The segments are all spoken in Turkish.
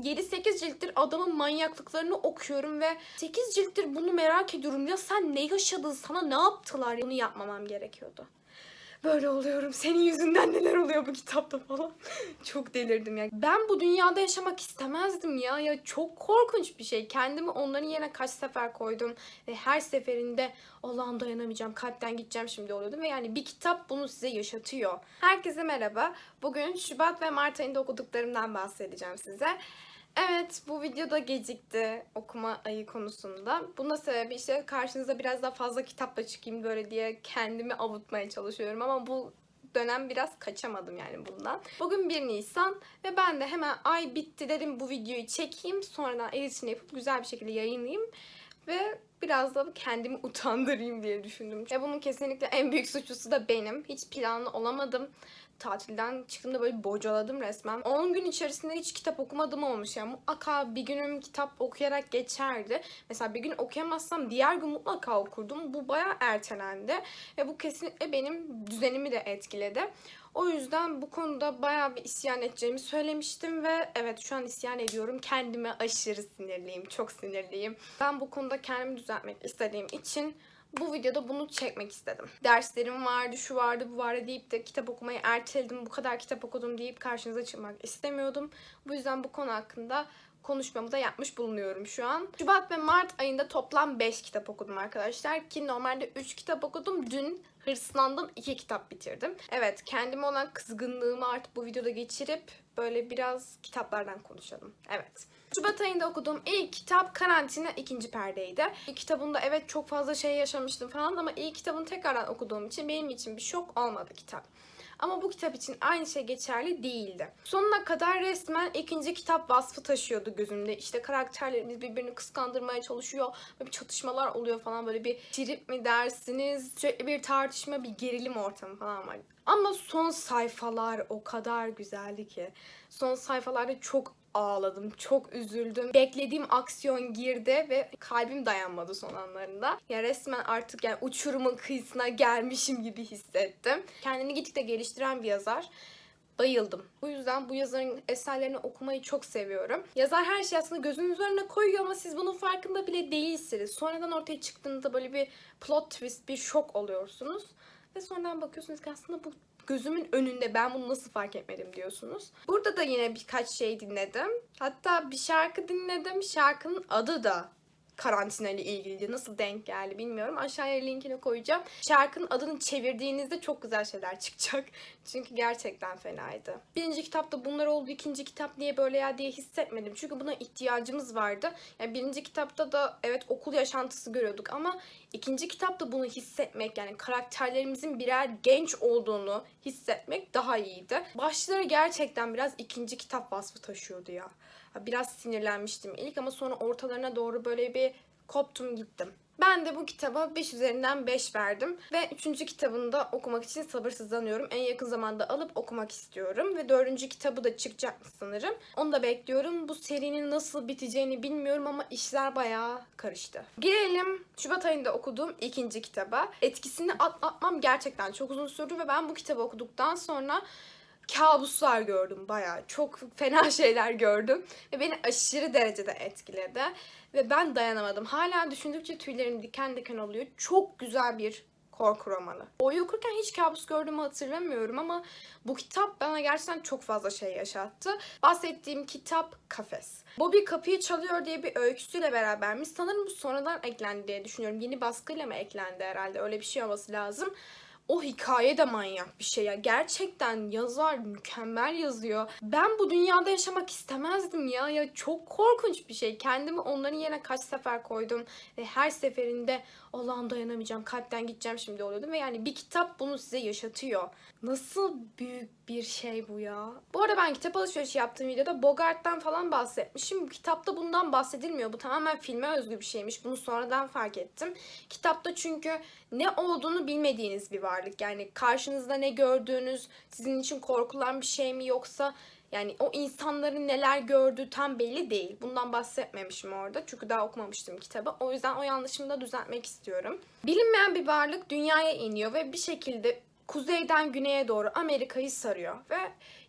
7-8 cilttir adamın manyaklıklarını okuyorum ve 8 cilttir bunu merak ediyorum. Ya sen ne yaşadın? Sana ne yaptılar? Bunu yapmamam gerekiyordu. Böyle oluyorum. Senin yüzünden neler oluyor bu kitapta falan. çok delirdim ya. Ben bu dünyada yaşamak istemezdim ya. Ya çok korkunç bir şey. Kendimi onların yerine kaç sefer koydum. Ve her seferinde Allah'ım dayanamayacağım. Kalpten gideceğim şimdi oluyordum. Ve yani bir kitap bunu size yaşatıyor. Herkese merhaba. Bugün Şubat ve Mart ayında okuduklarımdan bahsedeceğim size. Evet bu videoda gecikti okuma ayı konusunda. Buna sebebi işte karşınıza biraz daha fazla kitapla çıkayım böyle diye kendimi avutmaya çalışıyorum ama bu dönem biraz kaçamadım yani bundan. Bugün 1 Nisan ve ben de hemen ay bitti dedim bu videoyu çekeyim sonradan editini yapıp güzel bir şekilde yayınlayayım ve biraz da kendimi utandırayım diye düşündüm. Ve bunun kesinlikle en büyük suçlusu da benim. Hiç planlı olamadım tatilden çıktığımda böyle bocaladım resmen. 10 gün içerisinde hiç kitap okumadım olmuş yani. Mutlaka bir günüm kitap okuyarak geçerdi. Mesela bir gün okuyamazsam diğer gün mutlaka okurdum. Bu bayağı ertelendi. Ve bu kesinlikle benim düzenimi de etkiledi. O yüzden bu konuda bayağı bir isyan edeceğimi söylemiştim ve evet şu an isyan ediyorum. Kendime aşırı sinirliyim, çok sinirliyim. Ben bu konuda kendimi düzeltmek istediğim için bu videoda bunu çekmek istedim. Derslerim vardı, şu vardı, bu vardı deyip de kitap okumayı erteledim. Bu kadar kitap okudum deyip karşınıza çıkmak istemiyordum. Bu yüzden bu konu hakkında konuşmamı da yapmış bulunuyorum şu an. Şubat ve Mart ayında toplam 5 kitap okudum arkadaşlar ki normalde 3 kitap okudum. Dün hırslandım 2 kitap bitirdim. Evet kendime olan kızgınlığımı artık bu videoda geçirip böyle biraz kitaplardan konuşalım. Evet. Şubat ayında okuduğum ilk kitap Karantina ikinci perdeydi. İlk kitabında evet çok fazla şey yaşamıştım falan ama ilk kitabını tekrardan okuduğum için benim için bir şok olmadı kitap. Ama bu kitap için aynı şey geçerli değildi. Sonuna kadar resmen ikinci kitap vasfı taşıyordu gözümde. İşte karakterlerimiz birbirini kıskandırmaya çalışıyor. Böyle bir çatışmalar oluyor falan böyle bir trip mi dersiniz? Sürekli bir tartışma, bir gerilim ortamı falan var. Ama son sayfalar o kadar güzeldi ki. Son sayfalarda çok ağladım, çok üzüldüm. Beklediğim aksiyon girdi ve kalbim dayanmadı son anlarında. Ya resmen artık yani uçurumun kıyısına gelmişim gibi hissettim. Kendini gittikçe geliştiren bir yazar. Bayıldım. Bu yüzden bu yazarın eserlerini okumayı çok seviyorum. Yazar her şeyi aslında gözünüz önüne koyuyor ama siz bunun farkında bile değilsiniz. Sonradan ortaya çıktığında böyle bir plot twist, bir şok oluyorsunuz. Ve sonradan bakıyorsunuz ki aslında bu gözümün önünde ben bunu nasıl fark etmedim diyorsunuz. Burada da yine birkaç şey dinledim. Hatta bir şarkı dinledim. Şarkının adı da karantina ile ilgili nasıl denk geldi bilmiyorum. Aşağıya linkini koyacağım. Şarkının adını çevirdiğinizde çok güzel şeyler çıkacak. Çünkü gerçekten fenaydı. Birinci kitapta bunlar oldu. ikinci kitap niye böyle ya diye hissetmedim. Çünkü buna ihtiyacımız vardı. Yani birinci kitapta da evet okul yaşantısı görüyorduk ama ikinci kitapta bunu hissetmek yani karakterlerimizin birer genç olduğunu hissetmek daha iyiydi. Başları gerçekten biraz ikinci kitap vasfı taşıyordu ya. Biraz sinirlenmiştim ilk ama sonra ortalarına doğru böyle bir koptum gittim. Ben de bu kitaba 5 üzerinden 5 verdim ve 3. kitabını da okumak için sabırsızlanıyorum. En yakın zamanda alıp okumak istiyorum ve 4. kitabı da çıkacak sanırım. Onu da bekliyorum. Bu serinin nasıl biteceğini bilmiyorum ama işler bayağı karıştı. Gelelim Şubat ayında okuduğum ikinci kitaba. Etkisini atlatmam gerçekten çok uzun sürdü ve ben bu kitabı okuduktan sonra kabuslar gördüm bayağı. Çok fena şeyler gördüm ve beni aşırı derecede etkiledi. Ve ben dayanamadım. Hala düşündükçe tüylerim diken diken oluyor. Çok güzel bir korku romanı. Oyu okurken hiç kabus gördüğümü hatırlamıyorum ama bu kitap bana gerçekten çok fazla şey yaşattı. Bahsettiğim kitap Kafes. Bobby kapıyı çalıyor diye bir öyküsüyle berabermiş. Sanırım bu sonradan eklendi diye düşünüyorum. Yeni baskıyla mı eklendi herhalde? Öyle bir şey olması lazım. O hikaye de manyak bir şey ya. Gerçekten yazar mükemmel yazıyor. Ben bu dünyada yaşamak istemezdim ya. Ya çok korkunç bir şey. Kendimi onların yerine kaç sefer koydum. Ve her seferinde Allah'ım dayanamayacağım. Kalpten gideceğim şimdi oluyordum. Ve yani bir kitap bunu size yaşatıyor. Nasıl büyük bir şey bu ya. Bu arada ben kitap alışverişi yaptığım videoda Bogart'tan falan bahsetmişim. Kitapta bundan bahsedilmiyor. Bu tamamen filme özgü bir şeymiş. Bunu sonradan fark ettim. Kitapta çünkü ne olduğunu bilmediğiniz bir varlık. Yani karşınızda ne gördüğünüz, sizin için korkulan bir şey mi yoksa yani o insanların neler gördüğü tam belli değil. Bundan bahsetmemişim orada. Çünkü daha okumamıştım kitabı. O yüzden o yanlışımı da düzeltmek istiyorum. Bilinmeyen bir varlık dünyaya iniyor ve bir şekilde kuzeyden güneye doğru Amerika'yı sarıyor ve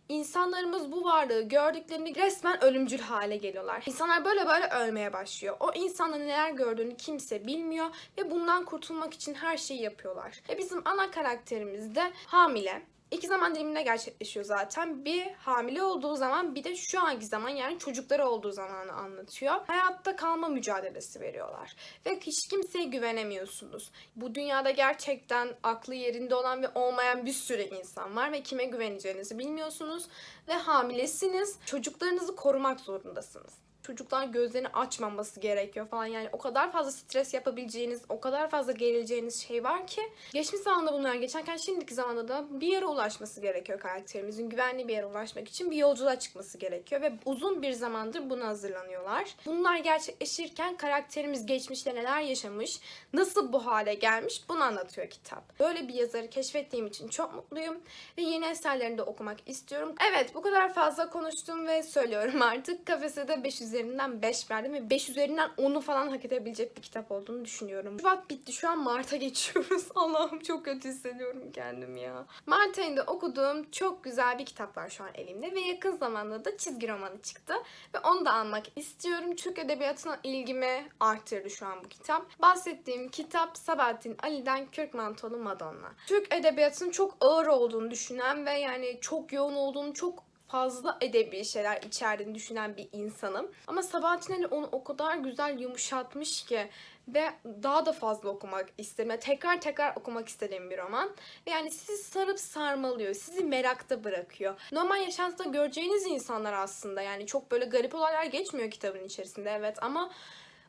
insanlarımız bu varlığı gördüklerini resmen ölümcül hale geliyorlar. İnsanlar böyle böyle ölmeye başlıyor. O insanların neler gördüğünü kimse bilmiyor ve bundan kurtulmak için her şeyi yapıyorlar. Ve bizim ana karakterimiz de hamile. İki zaman diliminde gerçekleşiyor zaten. Bir hamile olduğu zaman bir de şu anki zaman yani çocukları olduğu zamanı anlatıyor. Hayatta kalma mücadelesi veriyorlar. Ve hiç kimseye güvenemiyorsunuz. Bu dünyada gerçekten aklı yerinde olan ve olmayan bir sürü insan var ve kime güveneceğinizi bilmiyorsunuz. Ve hamilesiniz. Çocuklarınızı korumak zorundasınız çocuklar gözlerini açmaması gerekiyor falan yani o kadar fazla stres yapabileceğiniz, o kadar fazla gerileceğiniz şey var ki geçmiş zamanda bunlar geçerken şimdiki zamanda da bir yere ulaşması gerekiyor karakterimizin. Güvenli bir yere ulaşmak için bir yolculuğa çıkması gerekiyor ve uzun bir zamandır buna hazırlanıyorlar. Bunlar gerçekleşirken karakterimiz geçmişte neler yaşamış, nasıl bu hale gelmiş bunu anlatıyor kitap. Böyle bir yazarı keşfettiğim için çok mutluyum ve yeni eserlerini de okumak istiyorum. Evet bu kadar fazla konuştum ve söylüyorum artık. Kafese de 5 üzerinden 5 verdim ve 5 üzerinden 10'u falan hak edebilecek bir kitap olduğunu düşünüyorum. Şubat bitti. Şu an Mart'a geçiyoruz. Allah'ım çok kötü hissediyorum kendimi ya. Mart ayında okuduğum çok güzel bir kitap var şu an elimde ve yakın zamanda da çizgi romanı çıktı ve onu da almak istiyorum. Türk edebiyatına ilgimi arttırdı şu an bu kitap. Bahsettiğim kitap Sabahattin Ali'den Kürk Mantolu Madonna. Türk edebiyatının çok ağır olduğunu düşünen ve yani çok yoğun olduğunu çok fazla edebi şeyler içerdiğini düşünen bir insanım. Ama Sabahattin Ali onu o kadar güzel yumuşatmış ki ve daha da fazla okumak isteme, tekrar tekrar okumak istediğim bir roman. Ve yani sizi sarıp sarmalıyor, sizi merakta bırakıyor. Normal yaşantıda göreceğiniz insanlar aslında yani çok böyle garip olaylar geçmiyor kitabın içerisinde evet ama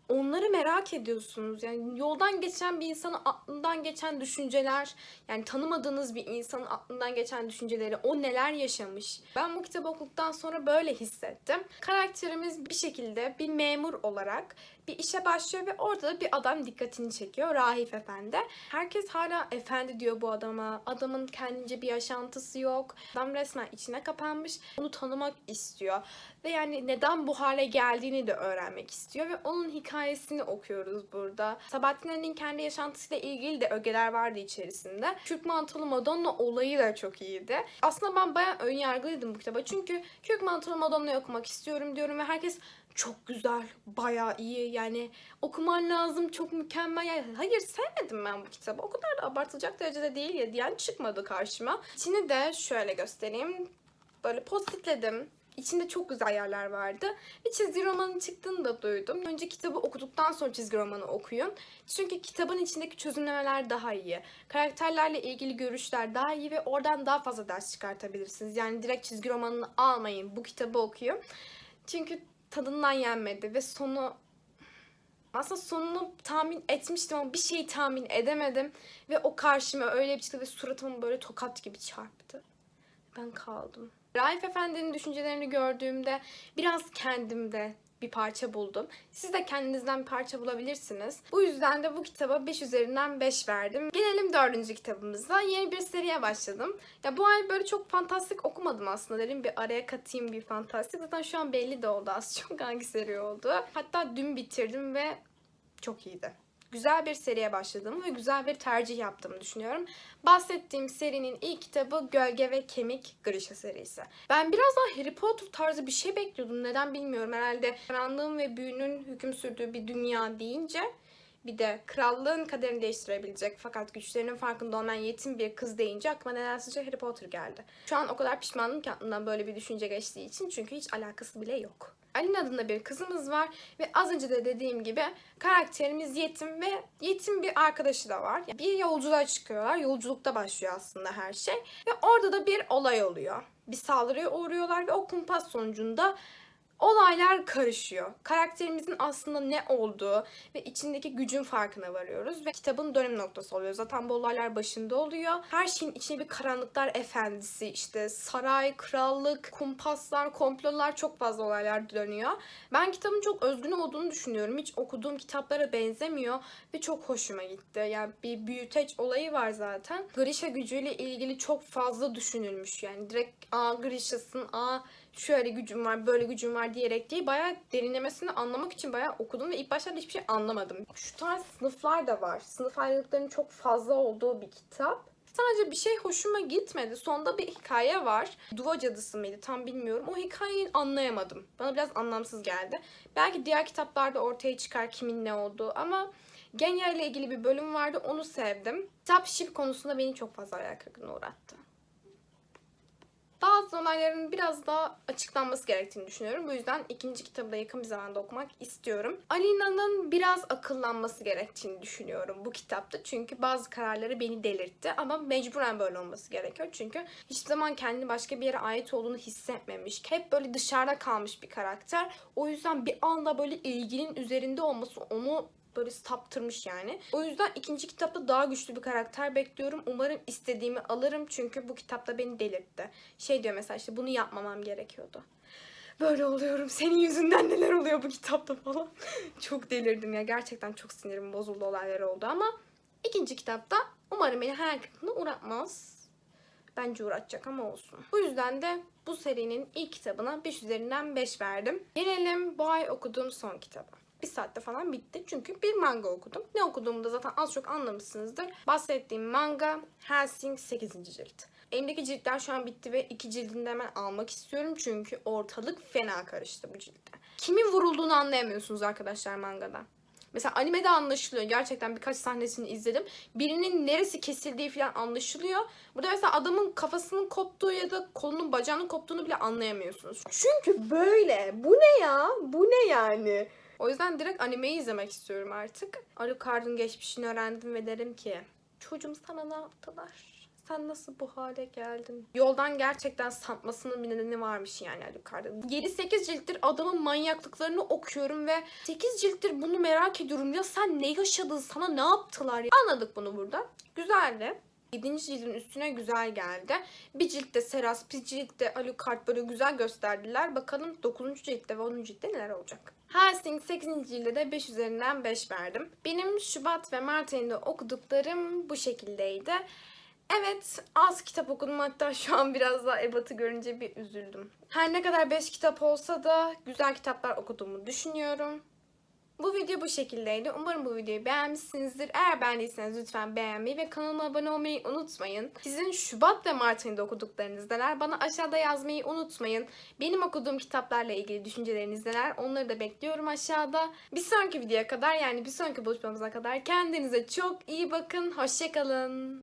onları merak ediyorsunuz. Yani yoldan geçen bir insanın aklından geçen düşünceler, yani tanımadığınız bir insanın aklından geçen düşünceleri, o neler yaşamış. Ben bu kitabı okuduktan sonra böyle hissettim. Karakterimiz bir şekilde bir memur olarak bir işe başlıyor ve orada da bir adam dikkatini çekiyor. Rahif Efendi. Herkes hala efendi diyor bu adama. Adamın kendince bir yaşantısı yok. Adam resmen içine kapanmış. Onu tanımak istiyor. Ve yani neden bu hale geldiğini de öğrenmek istiyor. Ve onun hikayesini okuyoruz burada. Sabahattin Ali'nin kendi yaşantısıyla ilgili de ögeler vardı içerisinde. Kürk Mantolu Madonna olayı da çok iyiydi. Aslında ben bayağı ön yargılıydım bu kitaba. Çünkü Kürk Mantolu Madonna'yı okumak istiyorum diyorum ve herkes çok güzel, bayağı iyi yani okuman lazım, çok mükemmel. Yani hayır sevmedim ben bu kitabı. O kadar da abartılacak derecede değil ya diyen çıkmadı karşıma. İçini de şöyle göstereyim. Böyle postitledim. İçinde çok güzel yerler vardı. Ve çizgi romanın çıktığını da duydum. Önce kitabı okuduktan sonra çizgi romanı okuyun. Çünkü kitabın içindeki çözümlemeler daha iyi. Karakterlerle ilgili görüşler daha iyi ve oradan daha fazla ders çıkartabilirsiniz. Yani direkt çizgi romanını almayın. Bu kitabı okuyun. Çünkü tadından yenmedi ve sonu aslında sonunu tahmin etmiştim ama bir şeyi tahmin edemedim ve o karşıma öyle bir çıktı ve suratımı böyle tokat gibi çarptı. Ben kaldım. Raif Efendi'nin düşüncelerini gördüğümde biraz kendimde bir parça buldum. Siz de kendinizden bir parça bulabilirsiniz. Bu yüzden de bu kitaba 5 üzerinden 5 verdim. Gelelim dördüncü kitabımıza. Yeni bir seriye başladım. Ya bu ay böyle çok fantastik okumadım aslında. Dedim bir araya katayım bir fantastik. Zaten şu an belli de oldu az çok hangi seri oldu. Hatta dün bitirdim ve çok iyiydi güzel bir seriye başladığımı ve güzel bir tercih yaptığımı düşünüyorum. Bahsettiğim serinin ilk kitabı Gölge ve Kemik Grisha serisi. Ben biraz daha Harry Potter tarzı bir şey bekliyordum. Neden bilmiyorum. Herhalde karanlığın ve büyünün hüküm sürdüğü bir dünya deyince bir de krallığın kaderini değiştirebilecek fakat güçlerinin farkında olmayan yetim bir kız deyince aklıma nedense Harry Potter geldi. Şu an o kadar pişmanım ki aklımdan böyle bir düşünce geçtiği için çünkü hiç alakası bile yok. Alin adında bir kızımız var ve az önce de dediğim gibi karakterimiz yetim ve yetim bir arkadaşı da var. Bir yolculuğa çıkıyorlar. Yolculukta başlıyor aslında her şey. Ve orada da bir olay oluyor. Bir saldırıya uğruyorlar ve o kumpas sonucunda olaylar karışıyor. Karakterimizin aslında ne olduğu ve içindeki gücün farkına varıyoruz ve kitabın dönüm noktası oluyor. Zaten bu olaylar başında oluyor. Her şeyin içine bir karanlıklar efendisi, işte saray, krallık, kumpaslar, komplolar çok fazla olaylar dönüyor. Ben kitabın çok özgün olduğunu düşünüyorum. Hiç okuduğum kitaplara benzemiyor ve çok hoşuma gitti. Yani bir büyüteç olayı var zaten. Grisha gücüyle ilgili çok fazla düşünülmüş. Yani direkt aa Grisha'sın, aa şöyle gücüm var, böyle gücüm var diyerek değil bayağı derinlemesini anlamak için bayağı okudum ve ilk başlarda hiçbir şey anlamadım. Şu tarz sınıflar da var. Sınıf ayrılıklarının çok fazla olduğu bir kitap. Sadece bir şey hoşuma gitmedi. Sonda bir hikaye var. Duva cadısı mıydı tam bilmiyorum. O hikayeyi anlayamadım. Bana biraz anlamsız geldi. Belki diğer kitaplarda ortaya çıkar kimin ne olduğu ama Genya ile ilgili bir bölüm vardı. Onu sevdim. Kitap şif konusunda beni çok fazla hayal kırıklığına uğrattı. Bazı olayların biraz daha açıklanması gerektiğini düşünüyorum. Bu yüzden ikinci kitabı da yakın bir zamanda okumak istiyorum. Alina'nın biraz akıllanması gerektiğini düşünüyorum bu kitapta. Çünkü bazı kararları beni delirtti ama mecburen böyle olması gerekiyor. Çünkü hiçbir zaman kendini başka bir yere ait olduğunu hissetmemiş. Hep böyle dışarıda kalmış bir karakter. O yüzden bir anda böyle ilginin üzerinde olması onu böyle saptırmış yani. O yüzden ikinci kitapta daha güçlü bir karakter bekliyorum. Umarım istediğimi alırım çünkü bu kitapta beni delirtti. Şey diyor mesela işte bunu yapmamam gerekiyordu. Böyle oluyorum. Senin yüzünden neler oluyor bu kitapta falan. çok delirdim ya. Gerçekten çok sinirim bozuldu olaylar oldu ama ikinci kitapta umarım beni hayal kırıklığına uğratmaz. Bence uğratacak ama olsun. Bu yüzden de bu serinin ilk kitabına 5 üzerinden 5 verdim. Gelelim bu ay okuduğum son kitaba. Bir saatte falan bitti çünkü bir manga okudum. Ne okuduğumu da zaten az çok anlamışsınızdır. Bahsettiğim manga Helsing 8. cilt. Elimdeki ciltler şu an bitti ve iki cildini de hemen almak istiyorum çünkü ortalık fena karıştı bu ciltte. Kimin vurulduğunu anlayamıyorsunuz arkadaşlar mangada. Mesela animede anlaşılıyor. Gerçekten birkaç sahnesini izledim. Birinin neresi kesildiği falan anlaşılıyor. Burada mesela adamın kafasının koptuğu ya da kolunun bacağının koptuğunu bile anlayamıyorsunuz. Çünkü böyle. Bu ne ya? Bu ne yani? O yüzden direkt animeyi izlemek istiyorum artık. Alucard'ın geçmişini öğrendim ve derim ki çocuğum sana ne yaptılar? Sen nasıl bu hale geldin? Yoldan gerçekten sapmasının bir nedeni varmış yani Alucard'ın. 7-8 cilttir adamın manyaklıklarını okuyorum ve 8 cilttir bunu merak ediyorum. Ya sen ne yaşadın? Sana ne yaptılar? Ya? Anladık bunu burada. Güzeldi. 7. cildin üstüne güzel geldi. Bir ciltte Seras, bir ciltte Alucard böyle güzel gösterdiler. Bakalım 9. ciltte ve 10. ciltte neler olacak. Helsing 8. cilde de 5 üzerinden 5 verdim. Benim Şubat ve Mart ayında okuduklarım bu şekildeydi. Evet az kitap okudum hatta şu an biraz daha ebatı görünce bir üzüldüm. Her ne kadar 5 kitap olsa da güzel kitaplar okuduğumu düşünüyorum. Bu video bu şekildeydi. Umarım bu videoyu beğenmişsinizdir. Eğer beğendiyseniz lütfen beğenmeyi ve kanalıma abone olmayı unutmayın. Sizin Şubat ve Mart ayında okuduklarınız neler? Bana aşağıda yazmayı unutmayın. Benim okuduğum kitaplarla ilgili düşünceleriniz neler? Onları da bekliyorum aşağıda. Bir sonraki videoya kadar yani bir sonraki buluşmamıza kadar kendinize çok iyi bakın. Hoşçakalın.